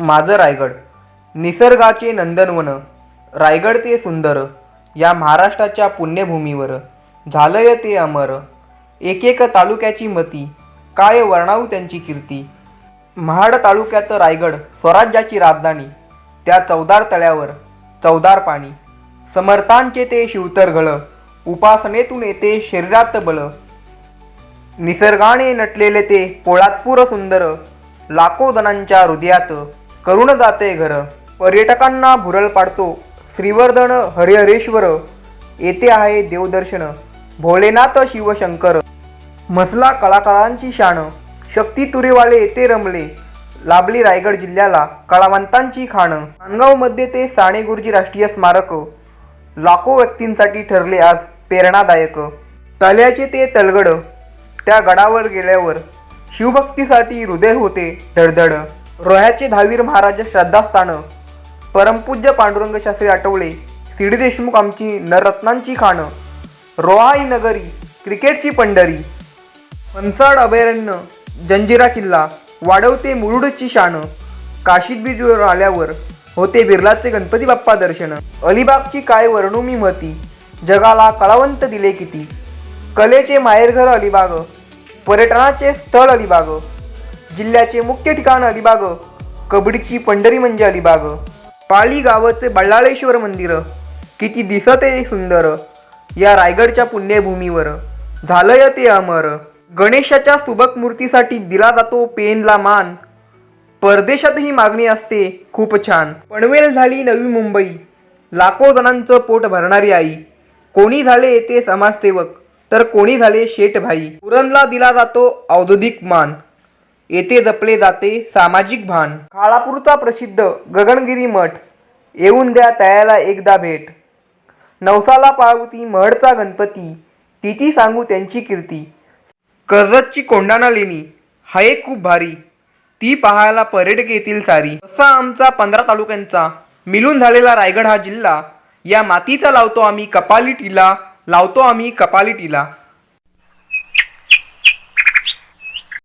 माझं रायगड. निसर्गाचे नंदनवन रायगड ते सुंदर या महाराष्ट्राच्या पुण्यभूमीवर. झालंय ते अमर. एकेक तालुक्याची मती काय वर्णावू त्यांची कीर्ती? महाड तालुक्यात रायगड स्वराज्याची राजधानी त्या चौदार तळ्यावर चौदार पाणी. समर्थांचे ते शिवतर घळ उपासनेतून येते शरीरात बळ. निसर्गाने नटलेले ते पोळातपूर सुंदर लाखो जणांच्या हृदयात करुण जाते घर. पर्यटकांना भुरळ पाडतो. श्रीवर्धन हरिहरेश्वर येथे आहे देवदर्शन. भोलेनाथ शिवशंकर. मसला कलाकारांची शान. शक्ती तुरेवाले येथे रमले. लाभली रायगड जिल्ह्याला कलावंतांची खाण. माणगावमध्ये ते साने गुरुजी राष्ट्रीय स्मारक. लाखो व्यक्तींसाठी ठरले आज प्रेरणादायक. तल्याचे ते तलगड. त्या गडावर गेल्यावर शिवभक्तीसाठी हृदय होते धडधड. रोह्याचे दहावीर महाराज श्रद्धास्थानं परमपूज्य पांडुरंग शास्त्री आठवले सिडी देशमुख आमची नररत्नांची खाणं रोहाई नगरी क्रिकेटची पंढरी पंचाड अभयारण्य जंजिरा किल्ला वाढवते मुरुडची शान काशीत बीजवर आल्यावर होते बिर्लाचे गणपती बाप्पा दर्शन अलिबागची काय वर्णू मी जगाला कलावंत दिले किती कलेचे माहेरघर अलिबाग पर्यटनाचे स्थळ अलिबाग जिल्ह्याचे मुख्य ठिकाण अलिबाग. कबड्डीची पंढरी म्हणजे अलिबाग. पाळी गावाचे बल्लाळेश्वर मंदिर. किती दिसते सुंदर. या रायगडच्या पुण्यभूमीवर. झालंय ते अमर. गणेशाच्या सुबक मूर्तीसाठी दिला जातो पेनला मान. परदेशातही मागणी असते खूप छान. पनवेल झाली नवी मुंबई. लाखो जणांचं पोट भरणारी आई. कोणी झाले ते समाजसेवक? तर कोणी झाले शेठभाई पुरणला दिला जातो औद्योगिक मान. येथे जपले जाते सामाजिक भान. काळापूरचा प्रसिद्ध गगनगिरी मठ. येऊन द्या तयाला एकदा भेट. नवसाला पार्वती महडचा गणपती. तिची सांगू त्यांची कीर्ती. कर्जतची कोंडाणा लेणी. हाय खूप भारी. ती पाहायला पर्यटक येतील सारी. असा आमचा पंधरा तालुक्यांचा. मिळून झालेला रायगड हा जिल्हा. या मातीचा लावतो आम्ही कपाली टिला लावतो आम्ही कपाली टिला